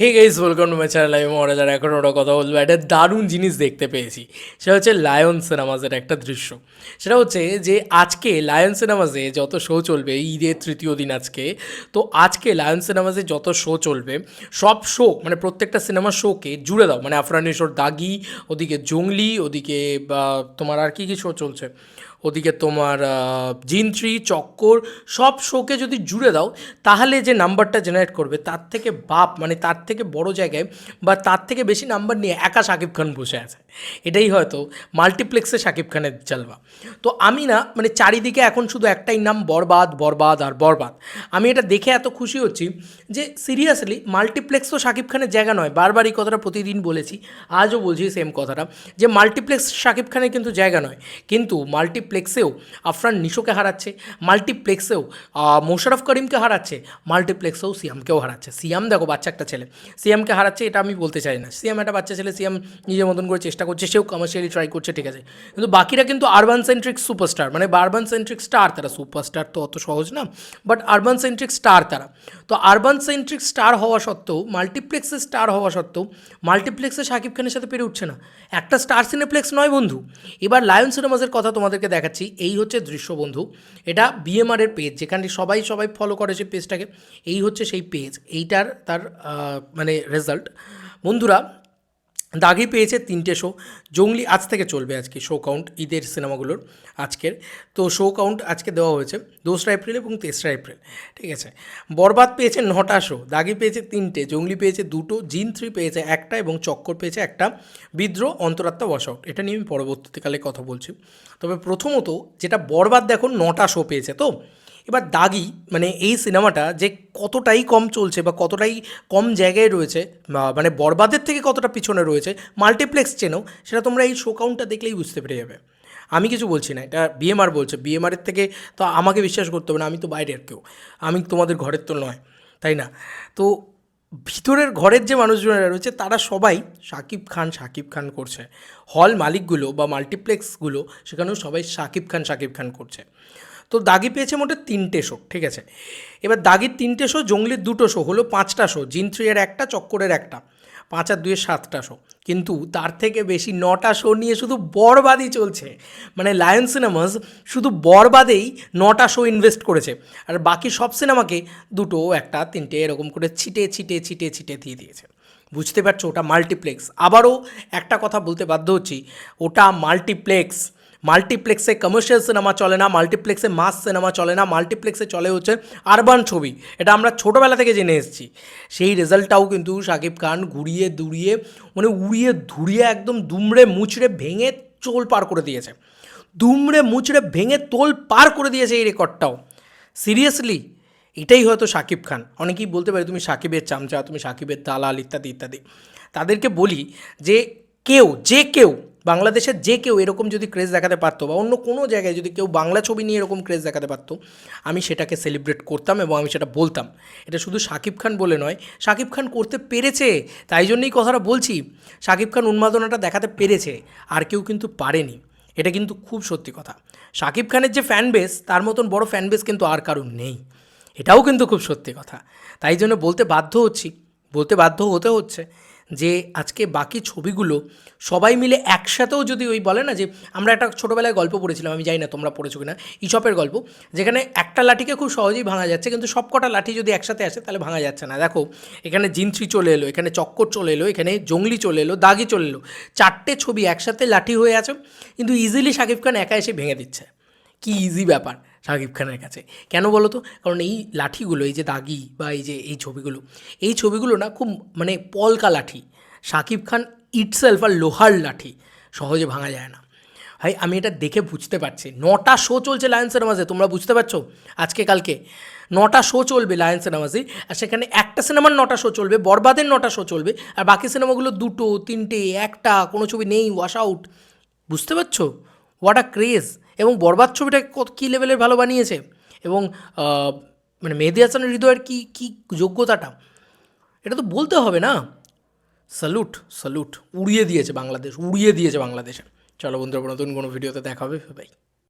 Hey guys welcome to my channel আমি মহারাজ আর এখন ওটা কথা বলব একটা দারুণ জিনিস দেখতে পেয়েছি। সেটা হচ্ছে লায়ন সিনেমাসের একটা দৃশ্য। সেটা হচ্ছে যে আজকে লায়ন সিনেমাসে যত শো চলবে, ঈদের তৃতীয় দিন আজকে, তো আজকে লায়ন সিনেমাসে যত শো চলবে, সব শো মানে প্রত্যেকটা সিনেমার শোকে জুড়ে দাও। মানে আফরানেশ্বর দাগি ওদিকে জঙ্গলি ওদিকে তোমার আর কি কি শো চলছে? ওদিকে তোমার জিনট্রি চক্কর, সব শোকে যদি জুড়ে দাও, তাহলে যে নাম্বারটা জেনারেট করবে, তার থেকে বাপ মানে তার থেকে বড় জায়গায় বা তার থেকে বেশি নাম্বার নিয়ে একা শাকিব খান বসে আছে। এটাই হয়তো মাল্টিপ্লেক্সে শাকিব খানের জালবা তো আমি না মানে চারিদিকে এখন শুধু একটাই নাম, বরবাদ বরবাদ আর বরবাদ। আমি এটা দেখে এত খুশি হচ্ছি যে সিরিয়াসলি মাল্টিপ্লেক্স তো শাকিব খানের জায়গা নয়। বারবার এই কথাটা প্রতিদিন বলেছি, আজও বলছি সেম কথাটা, যে মাল্টিপ্লেক্স শাকিব খানের কিন্তু জায়গা নয়। কিন্তু মাল্টিপ্লেক্সেও আফরান নিশোকে হারাচ্ছে মাল্টিপ্লেক্সেও আহ, মোশাররফ করিমকে হারাচ্ছে মাল্টিপ্লেক্সেও সিয়ামকেও হারাচ্ছে। সিয়াম দেখো বাচ্চা একটা ছেলে। সিয়ামকে হারাচ্ছে এটা আমি বলতে চাই না। সিয়াম একটা বাচ্চা ছেলে সিয়াম নিজের মতন করে চেষ্টা করছে সেও কমার্শিয়ালি ট্রাই করছে ঠিক আছে। কিন্তু বাকিরা কিন্তু আরবান সেন্ট্রিক সুপারস্টার মানে আরবান সেন্ট্রিক স্টার তারা। সুপারস্টার তো অত সহজ না বাট আরবান সেন্ট্রিক স্টার তারা। তো আরবান সেন্ট্রিক স্টার হওয়া সত্ত্বেও মাল্টিপ্লেক্সে স্টার হওয়া সত্ত্বেও মাল্টিপ্লেক্সে শাকিব খানের সাথে পেরে উঠছে না। একটা স্টার সিনেপ্লেক্স নয় বন্ধু। এবার লায়ন সিনেমাসের কথা তোমাদেরকে দেখাচ্ছি, এই হচ্ছে দৃশ্য বন্ধু এটা বিএমআর এর পেজ যেখানে সবাই সবাই ফলো করে সেই পেজটাকে এই হচ্ছে সেই পেজ এইটার তার মানে রেজাল্ট বন্ধুরা দাগি পেয়েছে তিনটে শো। জঙ্গলি আজ থেকে চলবে আজকে শো কাউন্ট, ঈদের সিনেমাগুলোর আজকের। তো শো কাউন্ট আজকে দেওয়া হয়েছে দোসরা এপ্রিল এবং তেসরা এপ্রিল, ঠিক আছে? বরবাদ পেয়েছে নটা শো দাগি পেয়েছে তিনটে, জঙ্গলি পেয়েছে দুটো, জিন থ্রি পেয়েছে একটা এবং চক্কর পেয়েছে একটা। বিদ্রোহ, অন্তরাত্মা, ওয়াশ আউট, এটা নিয়ে আমি পরবর্তীকালে কথা বলছি। তবে প্রথমত যেটা বরবাদ দেখো, নটা শো পেয়েছে তো? এবার দাগি মানে এই সিনেমাটা যে কতটাই কম চলছে বা কতটাই কম জায়গায় রয়েছে মানে বরবাদের থেকে কতটা পিছনে রয়েছে মাল্টিপ্লেক্স চেনেও সেটা তোমরা এই শো কাউন্টটা দেখলেই বুঝতে পেরে যাবে। আমি কিছু বলছি না, এটা বিএমআর বলছে বিএমআরের থেকে তো আমাকে বিশ্বাস করতে হবে না, আমি তো বাইরের কেউ, আমি তোমাদের ঘরের তো নয়, তাই না? তো ভিতরের ঘরের যে মানুষজনেরা রয়েছে, তারা সবাই শাকিব খান শাকিব খান করছে। হল মালিকগুলো বা মাল্টিপ্লেক্সগুলো সেখানেও সবাই শাকিব খান শাকিব খান করছে। তো দাগি পেয়েছে মোটে তিনটে শো, ঠিক আছে? এবার দাগির তিনটে শো, জঙ্গলির দুটো শো, হলো পাঁচটা শো জিন থ্রি এর একটা, চক্করের একটা, পাঁচ আর দুয়ের সাতটা শো। কিন্তু তার থেকে বেশি নটা শো নিয়ে শুধু বরবাদই চলছে। মানে লায়ন সিনেমাস শুধু বরবাদেই নটা শো ইনভেস্ট করেছে। আর বাকি সব সিনেমাকে দুটো, একটা, তিনটে এরকম করে ছিটে ছিটে ছিটে ছিটে দিয়ে দিয়েছে। বুঝতে পারছ, ওটা মাল্টিপ্লেক্স আবারও একটা কথা বলতে বাধ্য হচ্ছি, ওটা মাল্টিপ্লেক্স মাল্টিপ্লেক্সে কমার্শিয়াল সিনেমা চলে না, মাল্টিপ্লেক্সে মাস সিনেমা চলে না, মাল্টিপ্লেক্সে চলে হচ্ছে আরবান ছবি। এটা আমরা ছোটোবেলা থেকে জেনে এসেছি। সেই রেজাল্টটাও কিন্তু শাকিব খান ঘুরিয়ে দুড়িয়ে মানে উড়িয়ে ধুড়িয়ে একদম দুমড়ে মুচড়ে ভেঙে চোল পার করে দিয়েছে। দুমড়ে মুচড়ে ভেঙে তোল পার করে দিয়েছে এই রেকর্ডটাও সিরিয়াসলি এটাই হয়তো সাকিব খান। অনেকেই বলতে পারে, তুমি সাকিবের চামচা, তুমি সাকিবের দালাল, ইত্যাদি ইত্যাদি। তাদেরকে বলি যে কেউ যে কেউ বাংলাদেশের যে কেউ এরকম যদি ক্রেজ দেখাতে পারতো বা অন্য কোনো জায়গায় যদি কেউ বাংলা ছবি নিয়ে এরকম ক্রেজ দেখাতে পারতো, আমি সেটাকে সেলিব্রেট করতাম এবং আমি সেটা বলতাম। এটা শুধু শাকিব খান বলে নয় শাকিব খান করতে পেরেছে, তাই জন্যই কথাটা বলছি শাকিব খান উন্মাদনাটা দেখাতে পেরেছে, আর কেউ কিন্তু পারেনি। এটা কিন্তু খুব সত্যি কথা। শাকিব খানের যে ফ্যান বেস তার মতন বড় ফ্যান বেস কিন্তু আর কারণ নেই। এটাও কিন্তু খুব সত্যি কথা। তাই জন্য বলতে বাধ্য হচ্ছি, বলতে বাধ্য হতে হচ্ছে। যে আজকে বাকি ছবিগুলো সবাই মিলে একসাথেও যদি ওই বলে না যে, আমরা একটা ছোটোবেলায় গল্প পড়েছিলাম, আমি জানি না তোমরা পড়েছো কিনা, ইসপের গল্প, যেখানে একটা লাঠিকে খুব সহজেই ভাঙা যাচ্ছে, কিন্তু সব কটা লাঠি যদি একসাথে আসে, তাহলে ভাঙা যাচ্ছে না। দেখো, এখানে জিনথ্রি চলে এলো, এখানে চক্কর চলে এলো, এখানে জঙ্গলি চলে এলো, দাগি চলে এলো। চারটে ছবি একসাথে লাঠি হয়ে আছে, কিন্তু ইজিলি শাকিব খান একা এসে ভেঙে দিচ্ছে। কি ইজি ব্যাপার শাকিব খানের কাছে। কেন বলো তো? কারণ এই লাঠিগুলো, এই যে দাগি বা এই যে, এই ছবিগুলো এই ছবিগুলো না খুব মানে পলকা লাঠি। শাকিব খান ইটসেলফ আর লোহার লাঠি, সহজে ভাঙা যায় না। ভাই, আমি এটা দেখে বুঝতে পারছি। নটা শো চলছে লায়ন সিনেমাসে তোমরা বুঝতে পারছ? আজকে, কালকে। নটা শো চলবে লায়ন সিনেমাসে আর সেখানে একটা সিনেমার নটা শো চলবে, বরবাদের নটা শো চলবে, আর বাকি সিনেমাগুলো দুটো, তিনটে, একটা, কোনো ছবি নেই ওয়াশ আউট বুঝতে পারছ? হোয়াট আ ক্রেজ এবং বরবাদ ছবিটা কী লেভেলের ভালো বানিয়েছে? এবং মানে মেহেদি হাসানের হৃদয়ের কী কী যোগ্যতাটা? এটা তো বলতে হবে না? স্যালুট স্যালুট উড়িয়ে দিয়েছে বাংলাদেশ, উড়িয়ে দিয়েছে বাংলাদেশে চলো বন্ধুরা, নতুন কোনো ভিডিওতে দেখা হবে